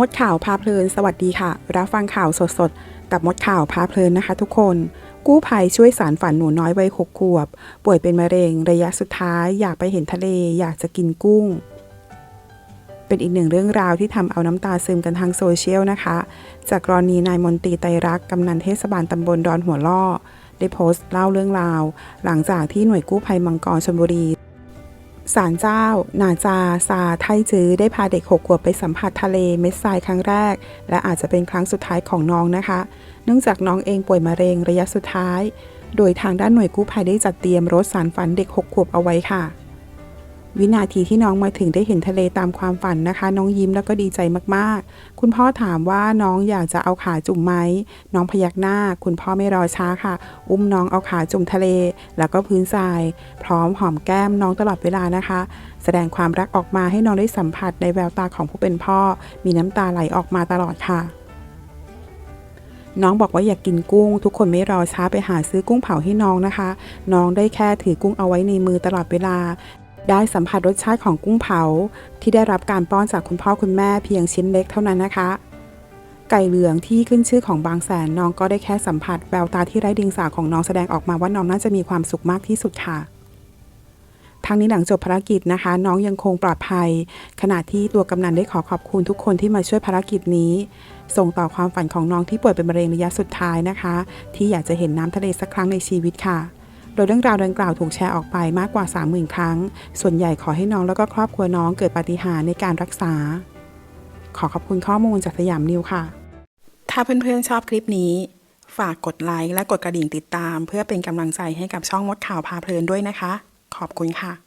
มดข่าวพาเพลิน สวัสดีค่ะ รับฟังข่าวสดๆ กับมดข่าวพาเพลินนะคะทุกคน กู้ภัยช่วยสารฝันหนูน้อยวัยหกขวบ ป่วยเป็นมะเร็ง ระยะสุดท้าย อยากไปเห็นทะเล อยากจะกินกุ้ง เป็นอีกหนึ่งเรื่องราวที่ทำเอาน้ำตาซึมกันทางโซเชียลนะคะ จากกรณีนายมนตรีไตรรักกำนันเทศบาลตำบลดอนหัวล่อ ได้โพสต์เล่าเรื่องราว หลังจากที่หน่วยกู้ภัยมังกรชลบุรี ศาลเจ้า นาจา ซา ไทจื้อ ได้พาเด็กหกขวบไปสัมผัสทะเลเม็ดทรายครั้งแรก และอาจจะเป็นครั้งสุดท้ายของน้องนะคะ เนื่องจากน้องเองป่วยมะเร็งระยะสุดท้าย โดยทางด้านหน่วยกู้ภัยได้จัดเตรียมรถสารฝันเด็กหกขวบเอาไว้ค่ะ วินาทีที่น้องมาถึงได้เห็นทะเลตามความฝันนะคะ น้องยิ้มแล้วก็ดีใจมากๆ คุณพ่อถามว่าน้องอยากจะเอาขาจุ่มไหมน้องพยักหน้า คุณพ่อไม่รอช้าค่ะ อุ้มน้องเอาขาจุ่มทะเล แล้วก็พื้นทราย พร้อมหอมแก้มน้องตลอดเวลานะคะ แสดงความรักออกมาให้น้องได้สัมผัสในแววตาของผู้เป็นพ่อ มีน้ำตาไหลออกมาตลอดค่ะน้องบอกว่าอยากกินกุ้ง ทุกคนไม่รอช้าไปหาซื้อกุ้งเผาให้น้องนะคะ น้องได้แค่ถือกุ้งเอาไว้ในมือตลอดเวลา ได้สัมผัสรสชาติของกุ้งเผา ที่ได้รับการป้อนจากคุณพ่อคุณแม่เพียงชิ้นเล็กเท่านั้นนะคะ ไก่เหลืองที่ขึ้นชื่อของบางแสนน้องก็ได้แค่สัมผัสแววตาที่ไร้ดียงสาของน้องแสดงออกมาว่าน้องน่าจะมีความสุขมากที่สุดค่ะทั้งนี้หลังจบภารกิจนะคะ น้องยังคงปลอดภัย ขณะที่ตัวกำนันได้ขอขอบคุณทุกคนที่มาช่วยภารกิจนี้ ส่งต่อความฝันของน้องที่ป่วยเป็นมะเร็งระยะสุดท้ายนะคะ ที่อยากจะเห็นน้ำทะเลสักครั้งในชีวิตค่ะ โดยเรื่องราวดังกล่าวถูกแชร์ออกไปมากกว่า 30,000 ครั้ง ส่วนใหญ่ขอให้น้องแล้วก็ครอบครัวน้องเกิดปาฏิหาริย์ในการรักษา ขอขอบคุณข้อมูลจากสยามนิวค่ะ ถ้าเพื่อนๆชอบคลิปนี้ ฝากกดไลค์และกดกระดิ่งติดตาม เพื่อเป็นกำลังใจให้กับช่องมดข่าวพาเพลินด้วยนะคะ ขอบคุณค่ะ